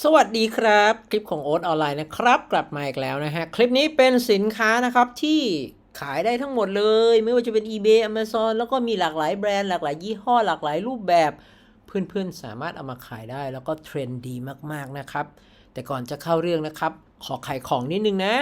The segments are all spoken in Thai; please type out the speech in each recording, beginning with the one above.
สวัสดีครับ คลิปของโอ๊ตออนไลน์นะครับ กลับมาอีกแล้วนะฮะ คลิปนี้เป็นสินค้านะครับที่ขายได้ทั้งหมดเลย ไม่ว่าจะเป็น eBay Amazon แล้วก็มีหลากหลายแบรนด์หลากหลายยี่ห้อหลากหลายรูปแบบ เพื่อนๆสามารถเอามาขายได้แล้วก็เทรนด์ดีมากๆนะครับ แต่ก่อนจะเข้าเรื่องนะครับ ขอขายของนิดนึงนะ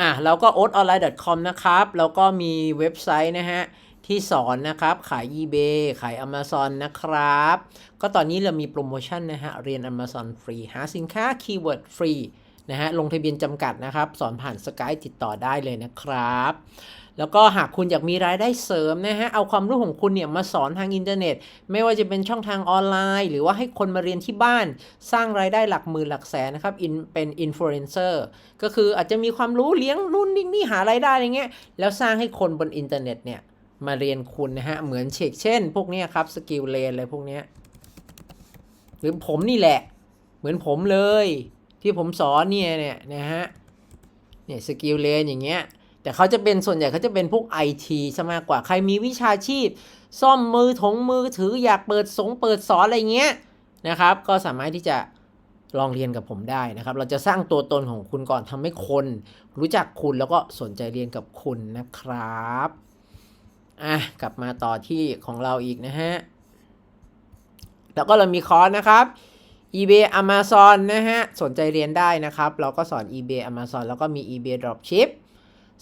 อะเราก็ o a t o n l i n e c o m นะครับแล้วก็มีเว็บไซต์นะฮะ ที่สอนนะครับ ขาย eBay ขาย Amazon นะครับ ก็ตอนนี้เรามีโปรโมชั่นนะฮะ เรียน Amazon ฟรี หาสินค้าคีย์เวิร์ดฟรีนะฮะ ลงทะเบียนจำกัดนะครับ สอนผ่านสกายติดต่อได้เลยนะครับ แล้วก็หากคุณอยากมีรายได้เสริมนะฮะ เอาความรู้ของคุณเนี่ยมาสอนทางอินเทอร์เน็ต ไม่ว่าจะเป็นช่องทางออนไลน์ หรือว่าให้คนมาเรียนที่บ้าน สร้างรายได้หลักหมื่นหลักแสนนะครับ in เป็นอินฟลูเอนเซอร์ ก็คืออาจจะมีความรู้เลี้ยงนู่นนี่นี่หารายได้อะไรเงี้ย แล้วสร้างให้คนบนอินเทอร์เน็ตเนี่ย มาเรียนคุณนะฮะ เหมือนเชกเช่น พวกนี้ครับสกิลเลนอะไรพวกนี้หรือผมนี่แหละ เหมือนผมเลย ที่ผมสอนเนี่ยเนี่ยนะฮะเนี่ยสกิลเลนอย่างเงี้ยแต่เขาจะเป็นส่วนใหญ่เขาจะเป็นพวกไอทีซะมากกว่าใครมีวิชาชีพ ซ่อมมือถงมือถืออยากเปิดสงเปิดสอนอะไรเงี้ยนะครับ ก็สามารถที่จะลองเรียนกับผมได้นะครับ เราจะสร้างตัวตนของคุณก่อนทำให้คน รู้จักคุณแล้วก็สนใจเรียนกับคุณนะครับ อะกลับมาต่อที่ของเราอีกนะฮะ แล้วก็เรามีคอร์สนะครับ eBay Amazon นะฮะ สนใจเรียนได้นะครับ เราก็สอน eBay Amazon แล้วก็มี eBay Dropship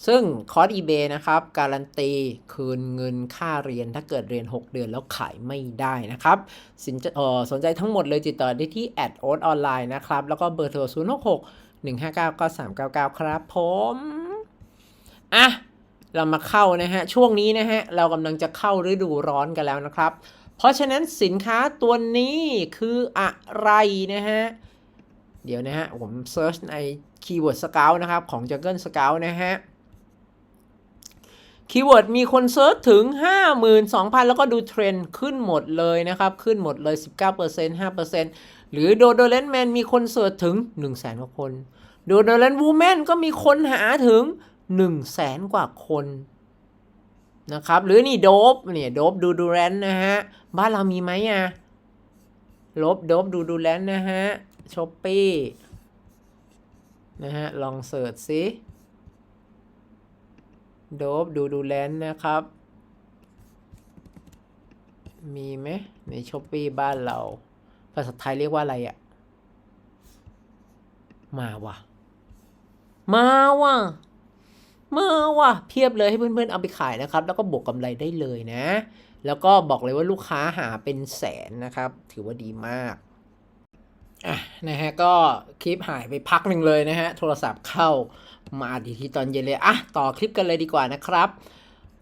ซึ่งคอร์ส eBay นะครับ การันตีคืนเงินค่าเรียนถ้าเกิดเรียน 6 เดือนแล้วขายไม่ได้นะครับสินจสนใจทั้งหมดเลยติดต่อได้ที่ a d o t online นะครับ แล้วก็เบอร์โทร 0 6 6 1 5 9 9 3 9 9 ครับผม อะ เรามาเข้านะฮะช่วงนี้นะฮะเรากำลังจะเข้าฤดูร้อนกันแล้วนะครับ เพราะฉะนั้นสินค้าตัวนี้คืออะไรนะฮะเดี๋ยวนะฮะผมเซิร์ชใน Keyword Scout นะครับของ Jungle Scout นะฮะคีย์เวิร์ดมีคนเซิร์ชถึง 52,000 แล้วก็ดูเทรนด์ขึ้นหมดเลยนะครับ ขึ้นหมดเลย 19% 5%หรือโดโดเลนแมนมีคนเสิร์ชถึง 100,000กว่าคนโดโดเลนวูแมนก็มีคนหาถึง 100,000กว่าคนนะครับ หรือนี่โดบเนี่ยโดบดูดูแรนนะฮะ บ้านเรามีไหมอะลบโดบดูดูแลนนะฮะช้อปปี้นะฮะ ลองเสิร์ชสิโดบดูดูแลนนะครับ มีไหมในช้อปปี้บ้านเรา ภาษาไทยเรียกว่าอะไรอะมาว่ะ มาว่ะ มาว่ะเพียบเลยให้เพื่อนๆเอาไปขายนะครับ แล้วก็บวกกำไรได้เลยนะ แล้วก็บอกเลยว่าลูกค้าหาเป็นแสนนะครับ ถือว่าดีมากอะนะฮะก็คลิปหายไปพักหนึ่งเลยนะฮะโทรศัพท์เข้ามาดีที่ตอนเย็นเลยอะต่อคลิปกันเลยดีกว่านะครับ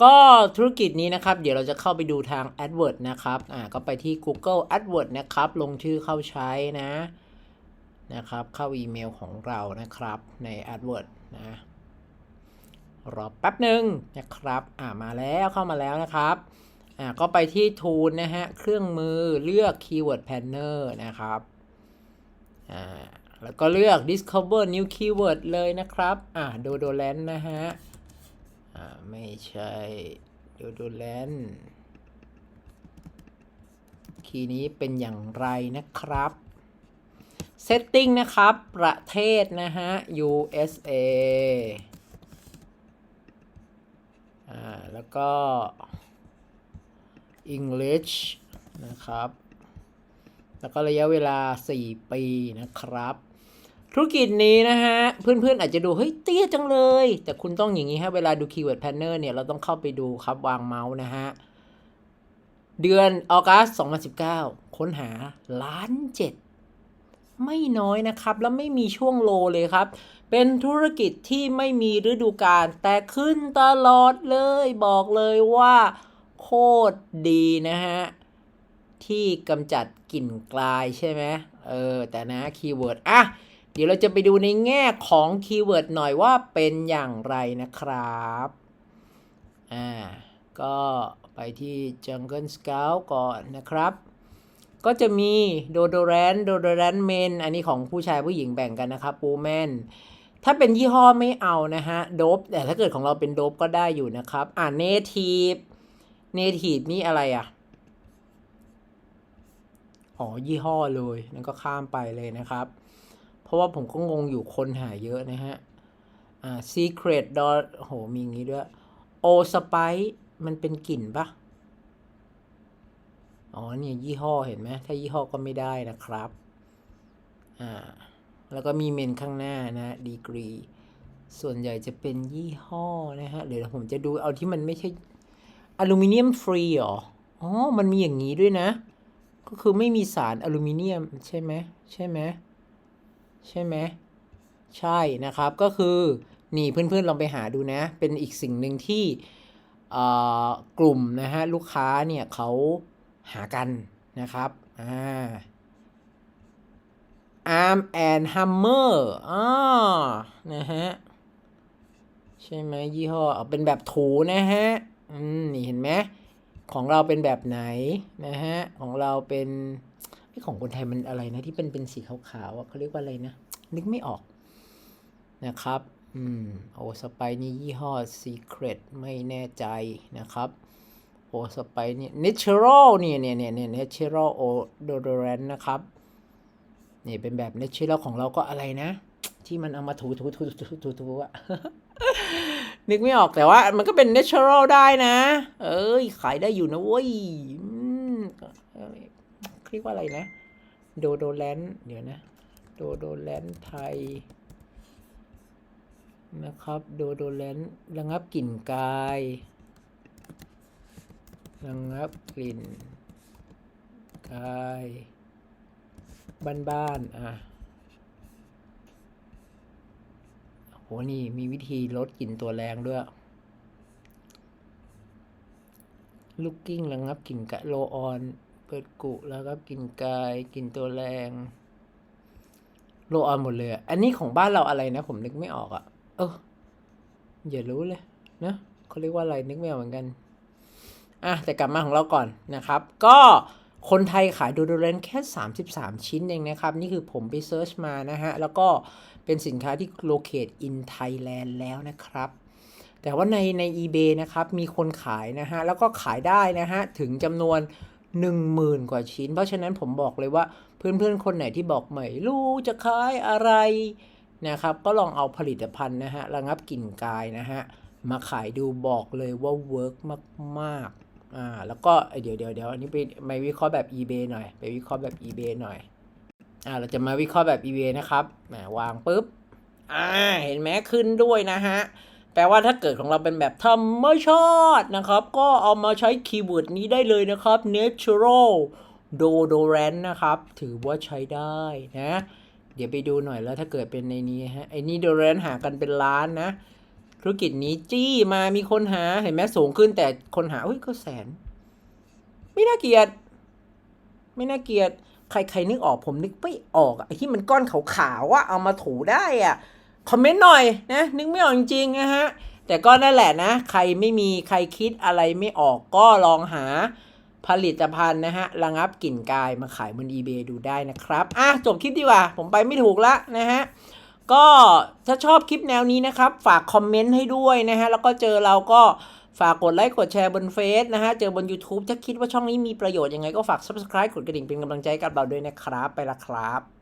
ก็ธุรกิจนี้นะครับ เดี๋ยวเราจะเข้าไปดูทาง AdWords นะครับอ่าก็ไปที่ Google AdWords นะครับ ลงชื่อเข้าใช้นะนะครับ เข้าอีเมลของเรานะครับใน AdWords นะ รอแป๊บหนึ่งนะครับ อ่ามาแล้วเข้ามาแล้วนะครับ อ่าก็ไปที่ Tool นะฮะ เครื่องมือเลือก Keyword Planner นะครับ อ่า แล้วก็เลือก discover new keyword เลยนะครับ อ่าโดโดแลนนะฮะ อ่า ไม่ใช่โดโดแลนคีย์นี้เป็นอย่างไรนะครับ setting นะครับ ประเทศนะฮะ USA อ่า แล้วก็ English นะครับ แล้วก็ระยะเวลา 4 ปีนะครับ ธุรกิจนี้นะฮะ เพื่อนๆอาจจะดู เฮ้ย เตี้ยจังเลย แต่คุณต้องอย่างนี้ฮะ เวลาดู Keyword Planner เนี่ย เราต้องเข้าไปดูครับวางเมาส์นะฮะ เดือนออกัส2019 ค้นหาล้านเจ็ด ไม่น้อยนะครับ แล้วไม่มีช่วงโลเลยครับ เป็นธุรกิจที่ไม่มีฤดูกาลแต่ขึ้นตลอดเลยบอกเลยว่าโคตรดีนะฮะ ที่กำจัดกลิ่นกลายใช่ไหมเออ แต่นะคีย์เวิร์ดอะเดี๋ยวเราจะไปดูในแง่ของคีย์เวิร์ดหน่อยว่าเป็นอย่างไรนะครับอ่าก็ไปที่ Jungle Scout ก่อนนะครับ ก็จะมีโดโดแรนโดโดแรนเมน อันนี้ของผู้ชายผู้หญิงแบ่งกันนะครับปูแมนถ้าเป็นยี่ห้อไม่เอานะฮะโดบแต่ถ้าเกิดของเราเป็นโดบก็ได้อยู่นะครับ อ่าเนทีฟเนทีฟนี่อะไรอะอ๋อยี่ห้อเลยนั่นก็ข้ามไปเลยนะครับ เพราะว่าผมก็งงอยู่คนหาเยอะนะฮะ อ่า secret dot โอ้โหมีอย่างงี้ด้วย o spice มันเป็นกลิ่นปะ อ๋อเนี่ยยี่ห้อเห็นไหมถ้ายี่ห้อก็ไม่ได้นะครับอ่าแล้วก็มีเมนข้างหน้านะดีกรี ส่วนใหญ่จะเป็นยี่ห้อนะฮะเดี๋ยวผมจะดูเอาที่มันไม่ใช่อลูมิเนียมฟรีหรออ๋อมันมีอย่างนี้ด้วยนะ ก็คือไม่มีสารอลูมิเนียมใช่ไหมใช่ไหมใช่ไหมใช่นะครับก็คือนี่เพื่อนๆลองไปหาดูนะ เป็นอีกสิ่งหนึ่งที่กลุ่มนะฮะลูกค้าเนี่ยเขา หากันนะครับอ่า Arm and Hammer อ่านะฮะ ใช่ไหมยี่ห้อเอาเป็นแบบถูนะฮะ อืม นี่เห็นไหมของเราเป็นแบบไหนนะฮะ ของเราเป็นไอของคนไทยมันอะไรนะที่เป็นเป็นสีขาวๆอะเขาเรียกว่าอะไรนะ นึกไม่ออกนะครับ อืม โอสไปนี่ยี่ห้อ Secret ไม่แน่ใจนะครับ โอสไปนี่ Natural นี่เนี่ยเนี่ยเนี่ย Natural Odorant นะครับ นี่เป็นแบบ Natural ของเราก็อะไรนะ ที่มันเอามาถูถูถูถูถูถูอะนึกไม่ออกแต่ว่ามันก็เป็น natural ได้นะ เอ้ย ขายได้อยู่นะเว้ยอืมเอ่อเรียกว่าอะไรนะ โดโดแลนเดี๋ยวนะ โดโดแลนไทยนะครับ โดโดแลนระงับกลิ่นกาย ระงับกลิ่นกายบ้านๆอะโหนี่มีวิธีลดกลิ่นตัวแรงด้วย ลูกกิ้งระงับกลิ่นกะโลออน เปิดกุแล้วก็กลิ่นกายกลิ่นตัวแรง โลออนหมดเลยอะอันนี้ของบ้านเราอะไรนะ ผมนึกไม่ออกอะ เอออย่ารู้เลยนะเขาเรียกว่าอะไรนึกไม่ออกเหมือนกัน อะแต่กลับมาของเราก่อนนะครับ ก็คนไทยขายดโดเรนแค่ 33 ชิ้นเองนะครับ นี่คือผมไปเซิร์ชมานะฮะ แล้วก็เป็นสินค้าที่ locate in Thailand แล้วนะครับ แต่ว่าในใน eBay นะครับ มีคนขายนะฮะ แล้วก็ขายได้นะฮะ ถึงจำนวน 10,000 กว่าชิ้น เพราะฉะนั้นผมบอกเลยว่าเพื่อนๆ คนไหนที่บอกไม่รู้จะขายอะไรนะครับ ก็ลองเอาผลิตภัณฑ์นะฮะ ระงับกลิ่นกายนะฮะ มาขายดูบอกเลยว่าเวิร์กมากๆ อ่าแล้วก็เดี๋ยวเดี๋ยวเดี๋ยวอันนี้ไปไปวิเคราะห์แบบ eBay หน่อยไปวิเคราะห์แบบ eBay หน่อยอ่าเราจะมาวิเคราะห์แบบ eBay นะครับแหมวางปุ๊บอ่าเห็นไหมขึ้นด้วยนะฮะแปลว่าถ้าเกิดของเราเป็นแบบธรรมชาตินะครับ ก็เอามาใช้คีย์เวิร์ดนี้ได้เลยนะครับ natural deodorant นะครับ ถือว่าใช้ได้นะ เดี๋ยวไปดูหน่อยแล้วถ้าเกิดเป็นในนี้ฮะไอ้นี่ deodorant หากันเป็นล้านนะ ธุรกิจนี้จี้มามีคนหาเห็นไหมสูงขึ้นแต่คนหาเฮ้ยก็แสน ไม่น่าเกลียด ไม่น่าเกลียด ใครใครนึกออกผมนึกไม่ออกอะไอ้ที่มันก้อนขาวๆว่าเอามาถูได้อะคอมเมนต์หน่อยนะ นึกไม่ออกจริงๆนะฮะ แต่ก็นั่นแหละนะ ใครไม่มีใครคิดอะไรไม่ออกก็ลองหาผลิตภัณฑ์นะฮะ ระงับกลิ่นกายมาขายบน eBay ดูได้นะครับ อะ จบคลิปดีกว่า ผมไปไม่ถูกละนะฮะ ก็ถ้าชอบคลิปแนวนี้นะครับ ฝากคอมเมนต์ให้ด้วยนะฮะ แล้วก็เจอเราก็ฝากกดไลค์กดแชร์บนเฟซนะฮะ เจอบน YouTube ถ้าคิดว่าช่องนี้มีประโยชน์ยังไงก็ฝาก Subscribe กดกระดิ่งเป็นกำลังใจให้กับเราด้วยนะครับ ไปละครับ